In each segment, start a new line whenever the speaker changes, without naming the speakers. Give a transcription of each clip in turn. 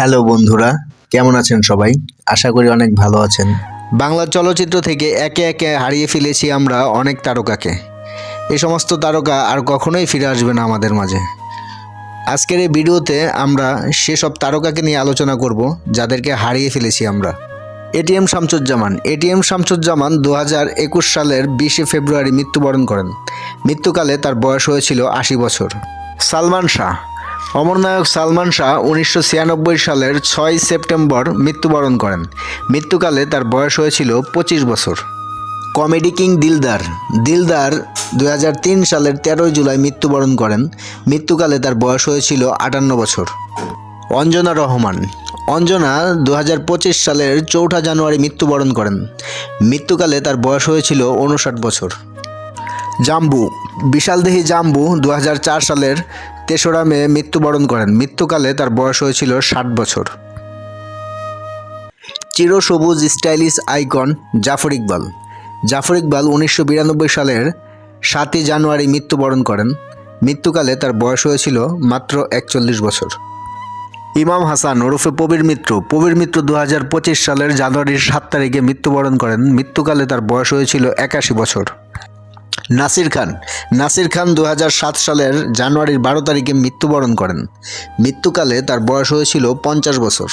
Hello বন্ধুরা, কেমন আছেন সবাই? আশা করি অনেক ভালো আছেন। বাংলা চলচ্চিত্র থেকে একে একে হারিয়ে ফেলেছি আমরা অনেক তারকাকে। এ সমস্ত তারকা আর কখনোই ফিরে আসবে না আমাদের মাঝে। আজকের এই ভিডিওতে আমরা সেসব তারকাকে নিয়ে আলোচনা করব, যাদেরকে হারিয়ে ফেলেছি আমরা। এটিএম শামসুজ্জামান। এটিএম শামসুজ্জামান দু হাজার একুশ সালের বিশে ফেব্রুয়ারি মৃত্যুবরণ করেন। মৃত্যুকালে তার বয়স হয়েছিল আশি বছর। সালমান শাহ। অমরনায়ক সালমান শাহ উনিশশো ছিয়ানব্বই সালের ছয় সেপ্টেম্বর মৃত্যুবরণ করেন। মৃত্যুকালে তার বয়স হয়েছিল পঁচিশ বছর। Comedy king Dildar. দিলদার দু হাজার তিন সালের তেরোই জুলাই মৃত্যুবরণ করেন। মৃত্যুকালে তার বয়স হয়েছিল আটান্ন বছর। অঞ্জনা রহমান। অঞ্জনা দু হাজার পঁচিশ সালের চৌঠা জানুয়ারি মৃত্যুবরণ করেন। মৃত্যুকালে তার বয়স হয়েছিল উনষাট বছর। জাম্বু। বিশালদেহী জাম্বু দু হাজার চার সালের তেসরা মে মৃত্যুবরণ করেন। মৃত্যুকালে তার বয়স হয়েছিল ষাট বছর। চিরসবুজ স্টাইলিশ আইকন জাফর ইকবাল। জাফর ইকবাল উনিশশো বিরানব্বই সালের সাতই জানুয়ারি মৃত্যুবরণ করেন। মৃত্যুকালে তার বয়স হয়েছিল মাত্র একচল্লিশ বছর। ইমাম হাসান ওরফে প্রবীর মিত্র। প্রবীর মিত্র দু হাজার পঁচিশ সালের জানুয়ারির সাত তারিখে মৃত্যুবরণ করেন। মৃত্যুকালে তার বয়স হয়েছিল একাশি বছর। নাসির খান। নাসির খান দু হাজার সাত সালের জানুয়ারির বারো তারিখে মৃত্যুবরণ করেন। মৃত্যুকালে তার বয়স হয়েছিল পঞ্চাশ বছর।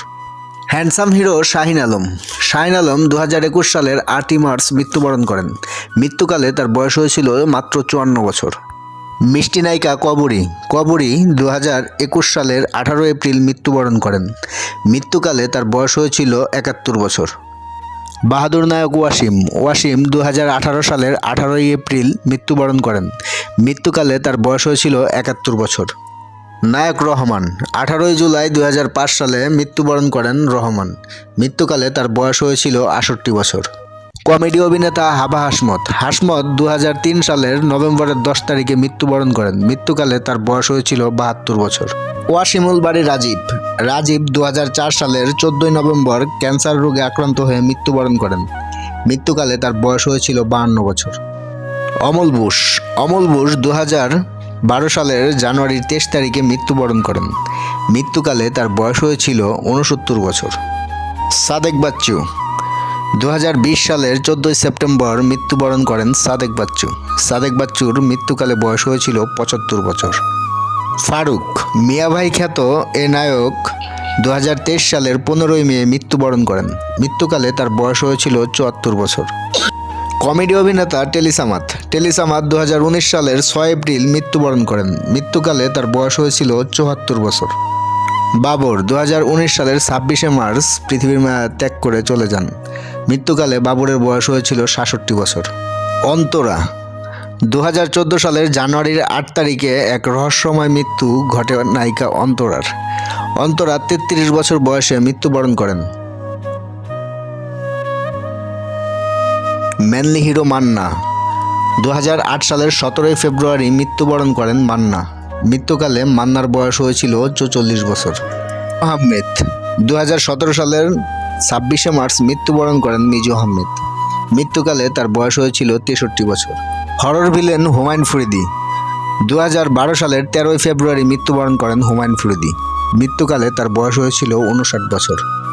Handsome hero Shahin Alam. Shahin Alam দু একুশ সালের আটই মার্চ মৃত্যুবরণ করেন। মৃত্যুকালে তার বয়স হয়েছিল মাত্র চুয়ান্ন বছর। মিষ্টি নায়িকা কবরী। কবরী দু একুশ সালের আঠারো এপ্রিল মৃত্যুবরণ করেন। মৃত্যুকালে তার বয়স হয়েছিল একাত্তর বছর। বাহাদুর নায়ক ওয়াসিম ওয়াসিম দু হাজার আঠারো সালের আঠারোই এপ্রিল মৃত্যুবরণ করেন। মৃত্যুকালে তার বয়স হয়েছিল একাত্তর বছর। নায়ক রহমান, আঠারোই জুলাই দু হাজার পাঁচ সালে মৃত্যুবরণ করেন রহমান। মৃত্যুকালে তার বয়স হয়েছিল আষট্টি বছর। কমেডি অভিনেতা হাবা হাসমত হাসমত দু হাজার তিন সালের নভেম্বরের দশ তারিখে মৃত্যুবরণ করেন। মৃত্যুকালে তার বয়স হয়েছিল বাহাত্তর বছর। ওয়াসিমুল বাড়ি রাজীব। রাজীব দু হাজার চার সালের চোদ্দই নভেম্বর ক্যান্সার রোগে আক্রান্ত হয়ে মৃত্যুবরণ করেন। মৃত্যুকালে তার বয়স হয়েছিল বাহান্ন বছর। অমল বুশ অমল বুশ দু বারো সালের জানুয়ারির তেইশ তারিখে মৃত্যুবরণ করেন। মৃত্যুকালে তার বয়স হয়েছিল উনসত্তর বছর। সাদেক বাচ্চু। দু হাজার বিশ সালের চোদ্দোই সেপ্টেম্বর মৃত্যুবরণ করেন সাদেক বাচ্চু। সাদেক বাচ্চুর মৃত্যুকালে বয়স হয়েছিল পঁচাত্তর বছর। ফারুক মিয়াভাই খ্যাত এ নায়ক দু হাজার তেইশ সালের পনেরোই মে মৃত্যুবরণ করেন। মৃত্যুকালে তার বয়স হয়েছিল চুয়াত্তর বছর। কমেডি অভিনেতা টেলিসামাত টেলিসামাত দু হাজার উনিশ সালের ছয় এপ্রিল মৃত্যুবরণ করেন। মৃত্যুকালে তার বয়স হয়েছিল চুয়াত্তর বছর। বাবর দু হাজার উনিশ সালের ছাব্বিশে মার্চ পৃথিবীর ত্যাগ করে চলে যান। মৃত্যুকালে বাবরের বয়স হয়েছিল সাতষট্টি বছর। অন্তরা দু হাজার চোদ্দ সালের জানুয়ারির আট তারিখে এক রহস্যময় মৃত্যু ঘটে নায়িকা অন্তরার। অন্তরা তেত্রিশ বছর বয়সে মৃত্যুবরণ করেন। Manly hero Manna. দু হাজার আট সালের সতেরোই ফেব্রুয়ারি মৃত্যুবরণ করেন মান্না। মৃত্যুকালে মান্নার বয়স হয়েছিল চৌচল্লিশ বছর। আহমেদ। দু হাজার সতেরো সালের ছাব্বিশে মার্চ মৃত্যুবরণ করেন মিজু আহমেদ। মৃত্যুকালে তার বয়স হয়েছিল তেষট্টি বছর। Horror villain Humayun Faridi. দু সালের তেরোই ফেব্রুয়ারি মৃত্যুবরণ করেন হুমায়ুন ফরিদি। মৃত্যুকালে তার বয়স হয়েছিল উনষাট বছর।